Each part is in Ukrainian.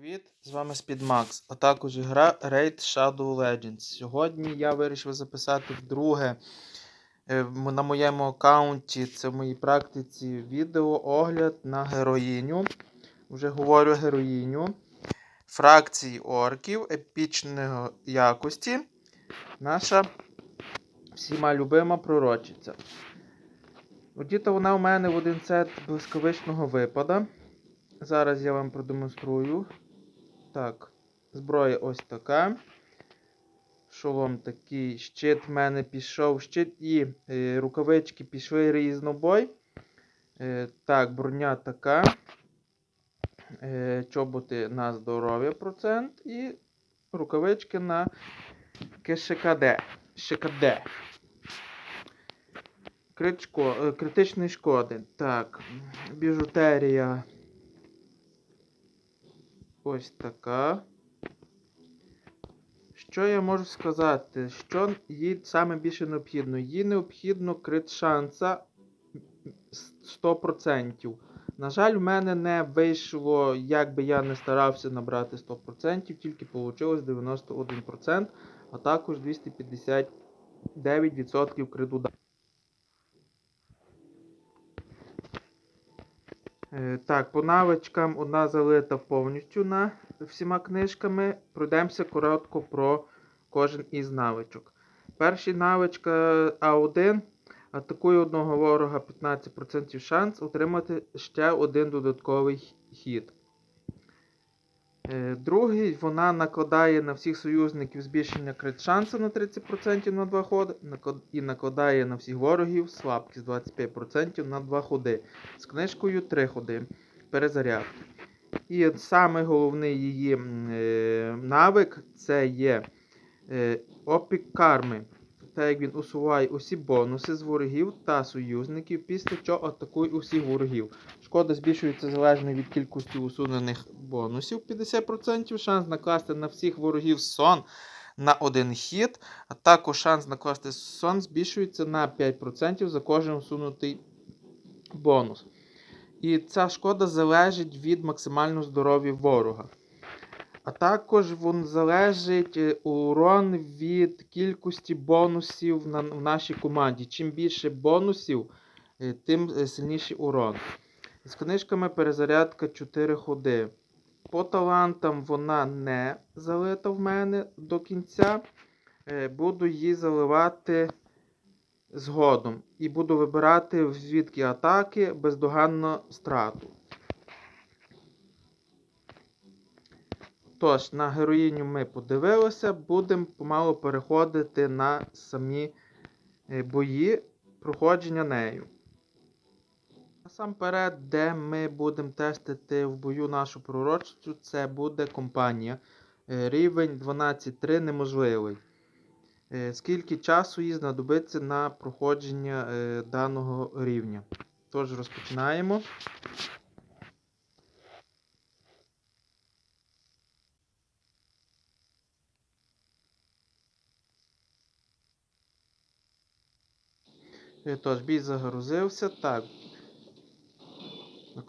Привіт, з вами SpeedMax, а також гра Raid Shadow Legends. Сьогодні я вирішив записати вдруге е, на моєму аккаунті, це в моїй практиці, відео огляд на героїню. Вже говорю героїню. Фракції орків епічної якості. Наша всіма любима пророчиця. Одіта вона у мене в один сет блискавичного випада. Зараз я вам продемонструю. Так, зброя ось така. Шолом такий, щит в мене пішов, щит і е, рукавички пішли різнобой. Е, так, броня така. Е, чоботи на здоров'я процент. І рукавички на КШКД. ШКД. Кричко, е, критичної шкоди. Так, біжутерія. Ось така. Що я можу сказати? Що їй саме більше необхідно? Їй необхідно крит шанса 100%. На жаль, в мене не вийшло, як би я не старався набрати 100%, тільки вийшло 91%, а також 259% крит удару. Так, по навичкам одна залита повністю на всіма книжками. Пройдемося коротко про кожен із навичок. Перший навичка А1. Атакує одного ворога 15% шанс отримати ще один додатковий хід. Е, Другий, вона накладає на всіх союзників збільшення крит шансу на 30% на 2 ходи і накладає на всіх ворогів слабкість 25% на 2 ходи. З книжкою 3 ходи. Перезарядки. І саме головний її е, навик це є е, опік карми. Так як він усуває усі бонуси з ворогів та союзників, після чого атакує усіх ворогів. Шкода збільшується залежно від кількості усунених бонусів 50%. Шанс накласти на всіх ворогів сон на один хід, а також шанс накласти сон збільшується на 5% за кожен усунутий бонус. І ця шкода залежить від максимального здоров'я ворога. А також він залежить е, урон від кількості бонусів на, в нашій команді. Чим більше бонусів, е, тим е, сильніший урон. З книжками перезарядка 4 ходи. По талантам вона не залита в мене до кінця. Е, Буду її заливати згодом. І буду вибирати звідки атаки бездоганно страту. Тож, на героїню ми подивилися, будемо помало переходити на самі е, бої, проходження нею. Насамперед, де ми будемо тестити в бою нашу пророчицю, це буде компанія. Е, Рівень 12.3 неможливий. Е, Скільки часу їй знадобиться на проходження е, даного рівня? Тож розпочинаємо. Тож, бій загрузився. Так.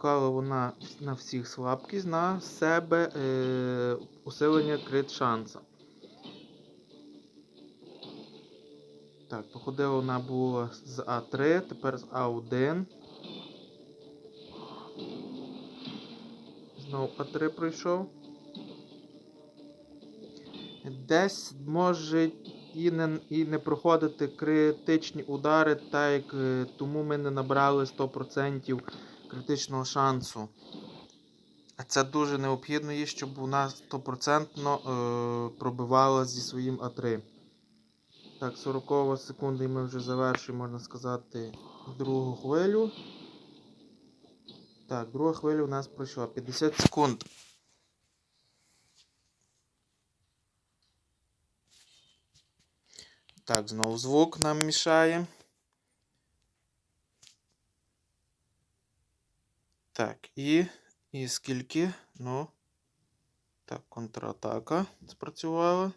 Наклала вона на всіх слабкість, на себе е, усилення крит шанса. Так, походила вона була з А3, тепер з А1. Знову А3 пройшов. Десь може і не, і не проходити критичні удари, так як е, тому ми не набрали 100% критичного шансу. А це дуже необхідно є, щоб вона 100% е, пробивала зі своїм А3. Так, 40 секунда і ми вже завершуємо, можна сказати, другу хвилю. Так, друга хвиля у нас пройшла 50 секунд. Так, знову звук нам мішає. Так, і, і скільки? Ну. Так, контратака спрацювала.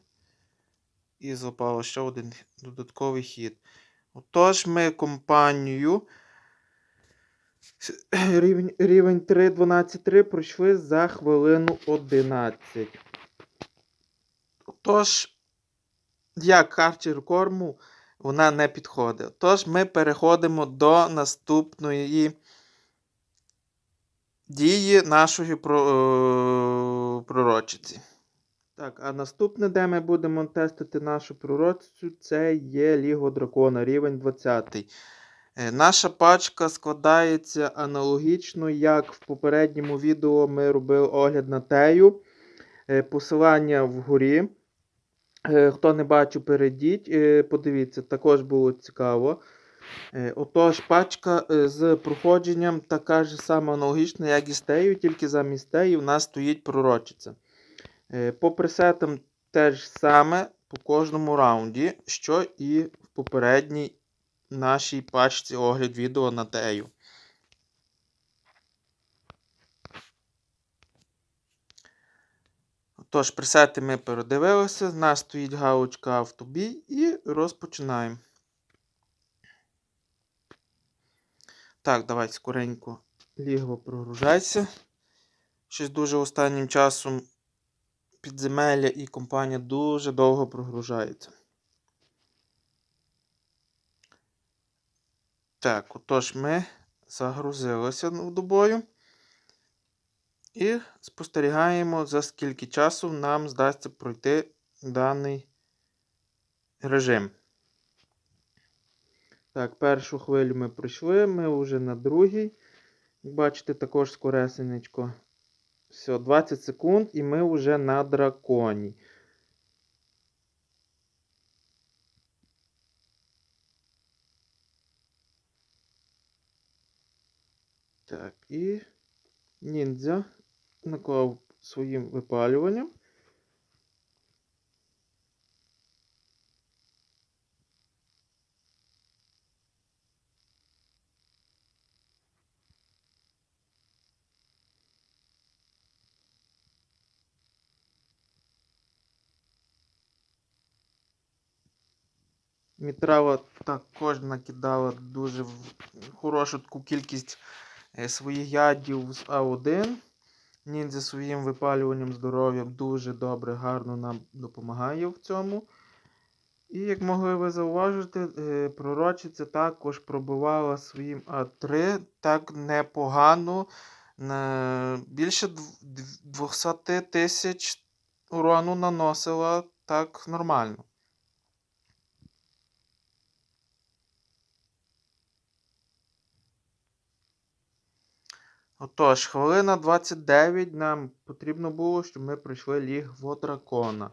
І запало ще один додатковий хід. Отож, ми компанію Рівень, рівень 3, 12-3 пройшли за хвилину 11. Тож, як арчер корму, вона не підходить. Тож ми переходимо до наступної дії нашої е, пророчиці. Так, а наступне, де ми будемо тестити нашу пророчицю, це є Ліго Дракона, рівень 20. Е, Наша пачка складається аналогічно, як в попередньому відео ми робили огляд на тею. Е, Посилання вгорі. Хто не бачив, перейдіть, подивіться, також було цікаво. Е, Отож, пачка е, з проходженням така ж сама аналогічна, як і з тею, тільки замість теї в нас стоїть пророчиця. Е, По пресетам теж саме по кожному раунді, що і в попередній нашій пачці огляд відео на тею. Тож, пресети ми передивилися, в нас стоїть галочка автобій і розпочинаємо. Так, давай скоренько ліго прогружайся. Щось дуже останнім часом підземелля і компанія дуже довго прогружається. Так, отож ми загрузилися в добою. І спостерігаємо, за скільки часу нам здасться пройти даний режим. Так, першу хвилю ми пройшли, ми вже на другій. Бачите, також скоресенечко. Все, 20 секунд, і ми вже на драконі. Так, і ніндзя наклав своїм випалюванням. Мітрава також накидала дуже хорошу таку кількість е, своїх ядів з А1. Ніндзя своїм випалюванням здоров'я дуже добре, гарно нам допомагає в цьому. І як могли ви зауважити, е, пророчиця також пробивала своїм А3 так непогано. Більше дв- дв- 200 тисяч урону наносила так нормально. Отож, хвилина 29 нам потрібно було, щоб ми пройшли ліг в дракона.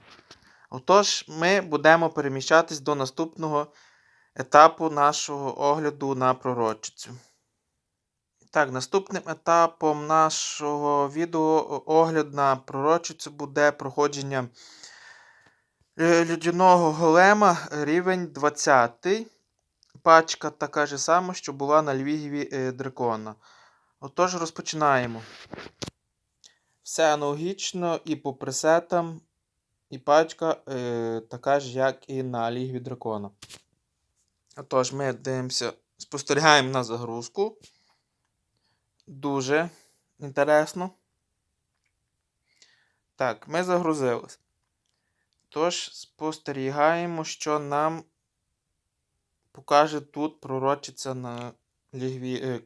Отож, ми будемо переміщатись до наступного етапу нашого огляду на пророчицю. Так, наступним етапом нашого відео огляд на пророчицю буде проходження е, людяного голема рівень 20. Пачка така ж сама, що була на Львіві е, дракона. Отож, розпочинаємо. Все аналогічно і по пресетам, і пачка е, така ж, як і на Лігві Дракона. Отож, ми дивимося, спостерігаємо на загрузку. Дуже інтересно. Так, ми загрузились. Тож, спостерігаємо, що нам покаже тут пророчиця на лігві. Е,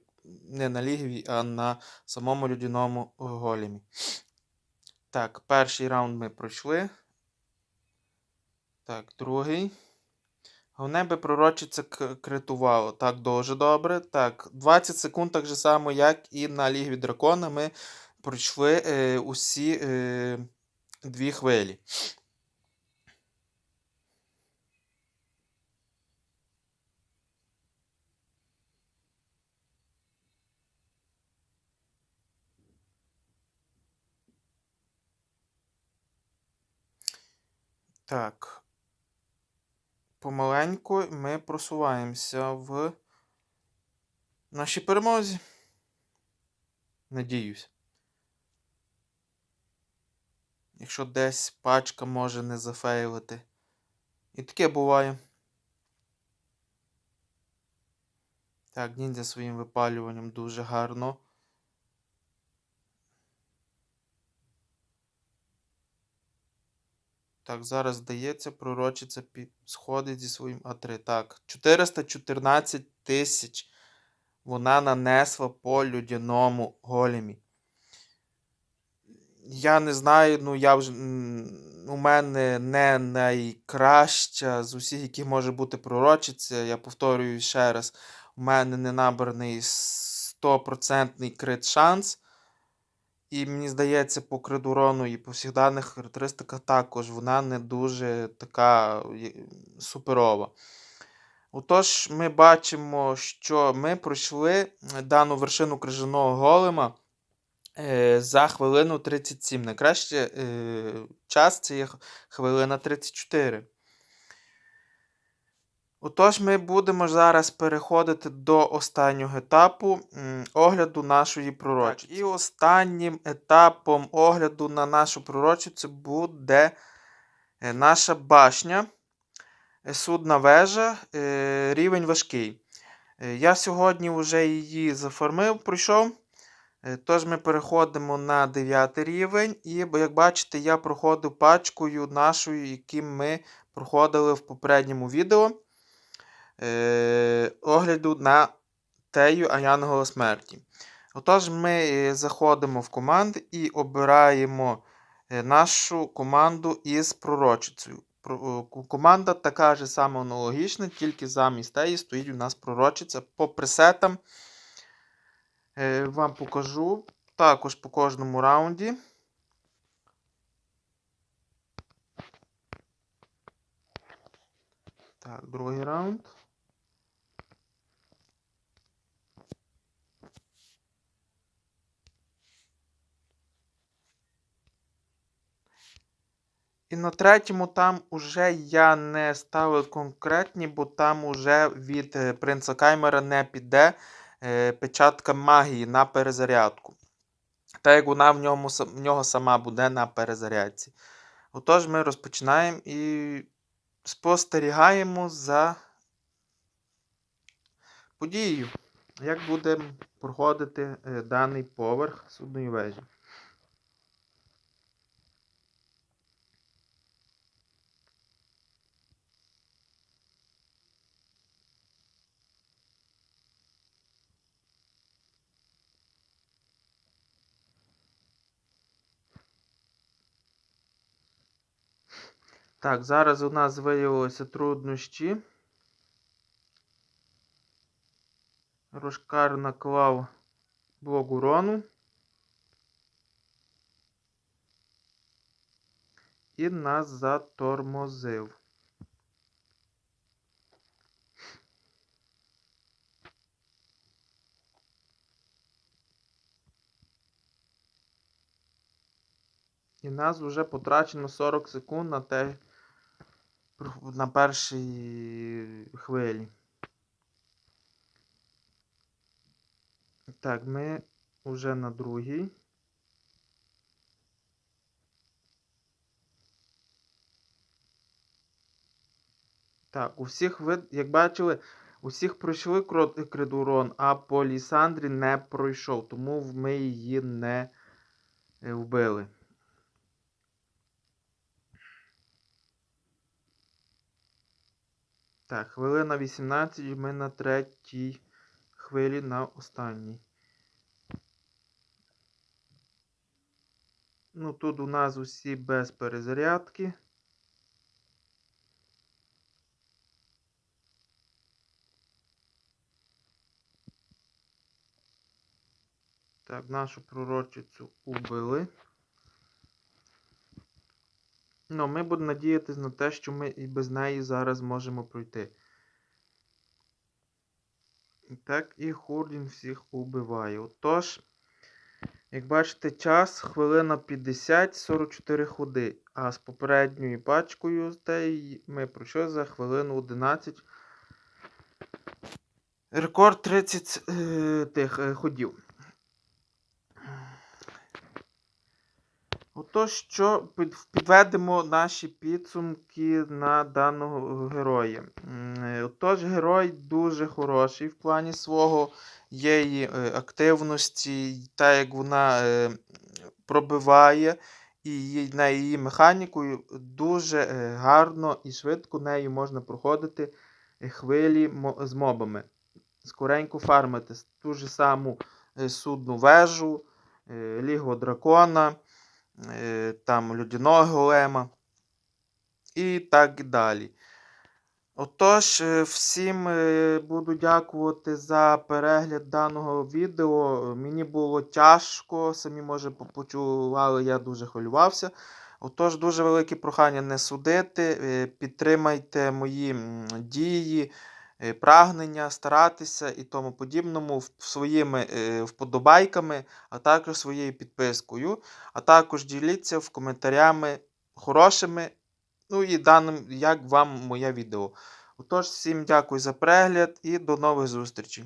не на лігві, а на самому людяному големі. Так, перший раунд ми пройшли. Так, другий. Головне би пророчиця критувало. Так, дуже добре. Так, 20 секунд так же само, як і на Лігві Дракона, ми пройшли е, усі е, дві хвилі. Так. Помаленьку ми просуваємося в нашій перемозі. Надіюсь. Якщо десь пачка може не зафейлити. І таке буває. Так, ніндзя своїм випалюванням дуже гарно. Так, зараз здається, пророчиця сходить зі своїм А3. Так, 414 тисяч вона нанесла по людяному големі. Я не знаю, ну я вже у мене не найкраща з усіх, які може бути пророчиця. Я повторюю ще раз, у мене не набраний 100% крит шанс. І мені здається, по кридурону і по всіх даних характеристиках також вона не дуже така суперова. Отож, ми бачимо, що ми пройшли дану вершину крижаного голема е, за хвилину 37. Найкраще е, час це є хвилина 34. Отож, ми будемо зараз переходити до останнього етапу огляду нашої пророчиці. І останнім етапом огляду на нашу пророчицю буде е, наша башня, е, судна вежа, е, рівень важкий. Я сьогодні вже її зафармив, пройшов. Тож ми переходимо на 9 рівень, і як бачите, я проходив пачкою нашою, яким ми проходили в попередньому відео е, огляду на Тею Аянгола смерті. Отож, ми е, заходимо в команди і обираємо е, нашу команду із пророчицею. Команда така ж сама аналогічна, тільки замість теї стоїть у нас пророчиця. По пресетам е, вам покажу також по кожному раунді. Так, другий раунд. І на третьому там уже я не ставив конкретні, бо там уже від е, принца Каймера не піде е, печатка магії на перезарядку. Так як вона в, ньому, в нього сама буде на перезарядці. Отож, ми розпочинаємо і спостерігаємо за подією, як буде проходити е, даний поверх судної вежі. Так, зараз у нас виявилися труднощі. Рошкар наклав блок урону. І нас затормозив. І нас вже потрачено 40 секунд на те, на першій хвилі. Так, ми вже на другій. Так, у всіх вид, як бачили, усіх пройшли кридурон, а по Лісандрі не пройшов, тому ми її не вбили. Так, хвилина 18, ми на третій хвилі на останній. Ну, тут у нас усі без перезарядки. Так, нашу пророчицю убили. Ну, ми будемо надіятися на те, що ми і без неї зараз можемо пройти. Так, і Хурдін всіх убиває. Отож, як бачите, час хвилина 50, 44 ходи. А з попередньою пачкою з ми пройшли за хвилину 11. Рекорд 30 е, тих е, ходів. Отож, що підведемо наші підсумки на даного героя. М, е, Е, Тож герой дуже хороший в плані свого її е, активності, та як вона е, пробиває, і на її механікою дуже е, гарно і швидко нею можна проходити хвилі з мобами. Скоренько фармити ту ж саму судну вежу, лігво дракона, там людяного голема і так далі. Отож, е, всім е, буду дякувати за перегляд даного відео. Мені було тяжко, самі може по- почували, я дуже хвилювався. Отож, дуже велике прохання не судити. е, Підтримайте мої дії, е, прагнення, старатися і тому подібному своїми е, вподобайками, а також своєю підпискою. А також діліться в коментарями хорошими. Ну і даним, як вам моє відео. Отож, всім дякую за перегляд і до нових зустрічей.